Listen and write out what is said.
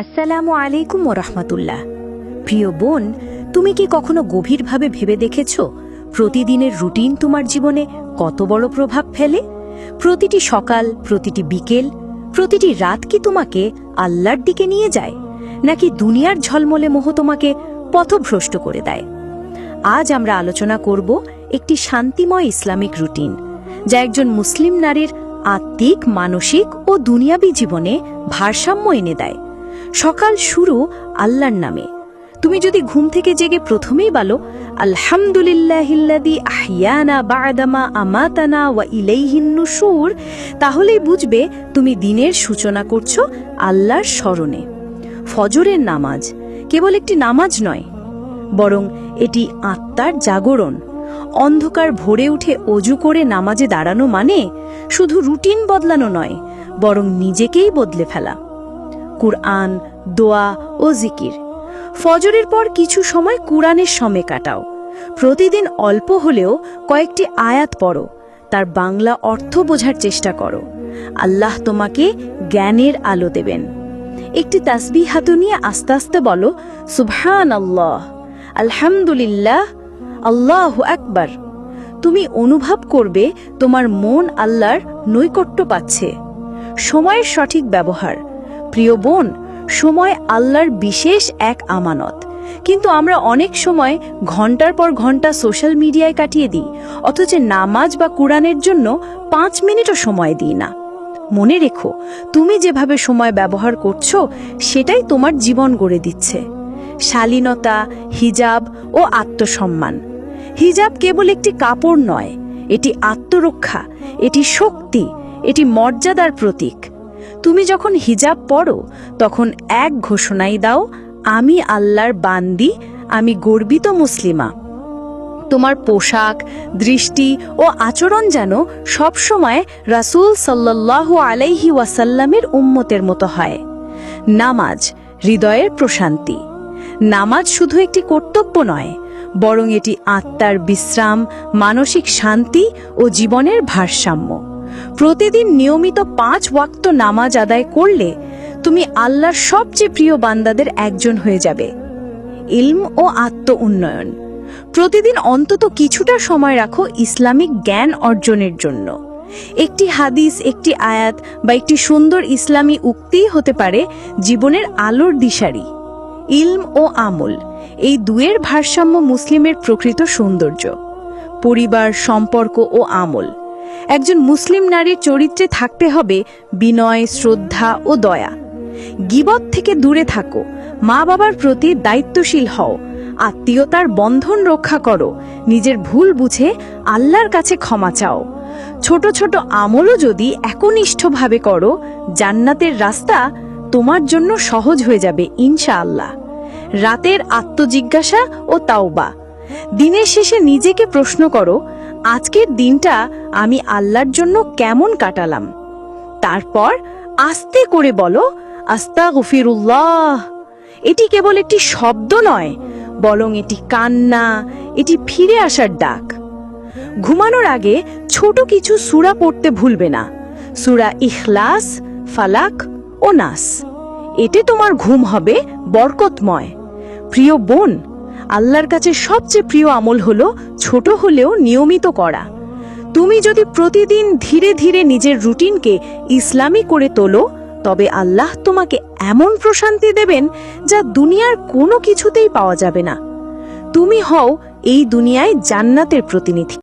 আসসালামু আলাইকুম রহমতুল্লাহ। প্রিয় বোন, তুমি কি কখনো গভীরভাবে ভেবে দেখেছ প্রতিদিনের রুটিন তোমার জীবনে কত বড় প্রভাব ফেলে? প্রতিটি সকাল, প্রতিটি বিকেল, প্রতিটি রাত কি তোমাকে আল্লাহর দিকে নিয়ে যায়, নাকি দুনিয়ার ঝলমলে মোহ তোমাকে পথভ্রষ্ট করে দেয়? আজ আমরা আলোচনা করব একটি শান্তিময় ইসলামিক রুটিন, যা একজন মুসলিম নারীর আত্মিক, মানসিক ও দুনিয়াবী জীবনে ভারসাম্য এনে দেয়। সকাল শুরু আল্লাহর নামে। তুমি যদি ঘুম থেকে জেগে প্রথমেই বলো আলহামদুলিল্লাহিল্লাদি আহিয়ানা বাদামা আমাতানা ওয়া ইলাইহিন নুশুর তাহলেই বুঝবে তুমি দিনের সূচনা করছ আল্লাহর স্মরণে। ফজরের নামাজ কেবল একটি নামাজ নয়, বরং এটি আত্মার জাগরণ। অন্ধকার ভরে উঠে অজু করে নামাজে দাঁড়ানো মানে শুধু রুটিন বদলানো নয়, বরং নিজেকেই বদলে ফেলা। কুরআন, দোয়া ও জিকির। ফজরের পর কিছু সময় কুরআনের সময় কাটাও। প্রতিদিন অল্প হলেও কয়েকটি আয়াত পড়ো। তার বাংলা অর্থ বোঝার চেষ্টা করো। আল্লাহ তোমাকে জ্ঞানের আলো দেবেন। একটি তাসবি হাতু নিয়ে আস্তে আস্তে বলো সুবহান আল্লাহ আলহামদুলিল্লাহ, আল্লাহ আকবার। তুমি অনুভব করবে তোমার মন আল্লাহর নৈকট্য পাচ্ছে। সময়ের সঠিক ব্যবহার প্রিয় বোন, সময় আল্লাহর বিশেষ এক আমানত। কিন্তু আমরা অনেক সময় ঘণ্টার পর ঘণ্টা সোশ্যাল মিডিয়ায় কাটিয়ে দিই, অথচ নামাজ বা কোরআনের জন্য পাঁচ মিনিটও সময় দিই না। মনে রেখো, তুমি যেভাবে সময় ব্যবহার করছ, সেটাই তোমার জীবন গড়ে দিচ্ছে। শালীনতা, হিজাব ও আত্মসম্মান। হিজাব কেবল একটি কাপড় নয়, এটি আত্মরক্ষা, এটি শক্তি, এটি মর্যাদার প্রতীক। তুমি যখন হিজাব পড়ো, তখন এক ঘোষণাই দাও, আমি আল্লাহর বান্দি, আমি গর্বিত মুসলিমা। তোমার পোশাক, দৃষ্টি ও আচরণ যেন সবসময় রাসূল সাল্লাল্লাহু আলাইহি ওয়াসাল্লামের উম্মতের মতো হয়। নামাজ, হৃদয়ের প্রশান্তি। নামাজ শুধু একটি কর্তব্য নয়, বরং এটি আত্মার বিশ্রাম, মানসিক শান্তি ও জীবনের ভারসাম্য। প্রতিদিন নিয়মিত পাঁচ ওয়াক্ত নামাজ আদায় করলে তুমি আল্লাহর সবচেয়ে প্রিয় বান্দাদের একজন হয়ে যাবে। ইলম ও আত্ম উন্নয়ন। প্রতিদিন অন্তত কিছুটা সময় রাখো ইসলামিক জ্ঞান অর্জনের জন্য। একটি হাদিস, একটি আয়াত বা একটি সুন্দর ইসলামী উক্তিই হতে পারে জীবনের আলোর দিশারি। ইলম ও আমল, এই দুয়ের ভারসাম্য মুসলিমের প্রকৃত সৌন্দর্য। পরিবার, সম্পর্ক ও আমল। একজন মুসলিম নারীর চরিত্রে থাকতে হবে বিনয়, শ্রদ্ধা ও দয়া। গিবত থেকে দূরে থাকো মা বাবার প্রতি দায়িত্বশীল হও, আত্মীয়তার বন্ধন রক্ষা করো, নিজের ভুল বুঝে আল্লাহর কাছে ক্ষমা চাও। ছোট ছোট আমলও যদি একনিষ্ঠভাবে করো, জান্নাতের রাস্তা তোমার জন্য সহজ হয়ে যাবে ইনশাআল্লাহ। রাতের আত্মজিজ্ঞাসা ও তাওবা। দিনের শেষে নিজেকে প্রশ্ন করো আজকের দিনটা আমি আল্লাহর জন্য কেমন কাটালাম? তারপর আস্তে করে বলো আস্তা গফিরুল্লাহ এটি কেবল একটি শব্দ নয়, বরং এটি কান্না, এটি ফিরে আসার ডাক। ঘুমানোর আগে ছোট কিছু সুরা পড়তে ভুলবে না, সুরা ইখলাস, ফালাক ও নাস। এতে তোমার ঘুম হবে বরকতময়। প্রিয় বোন আল্লাহর কাছে সবচেয়ে প্রিয় আমল হলো ছোট হলেও নিয়মিত করা। তুমি যদি প্রতিদিন ধীরে ধীরে নিজের রুটিনকে ইসলামী করে তোলো, তবে আল্লাহ তোমাকে এমন প্রশান্তি দেবেন যা দুনিয়ার কোনো কিছুতেই পাওয়া যাবে না। তুমি হও এই দুনিয়ায় জান্নাতের প্রতিনিধি।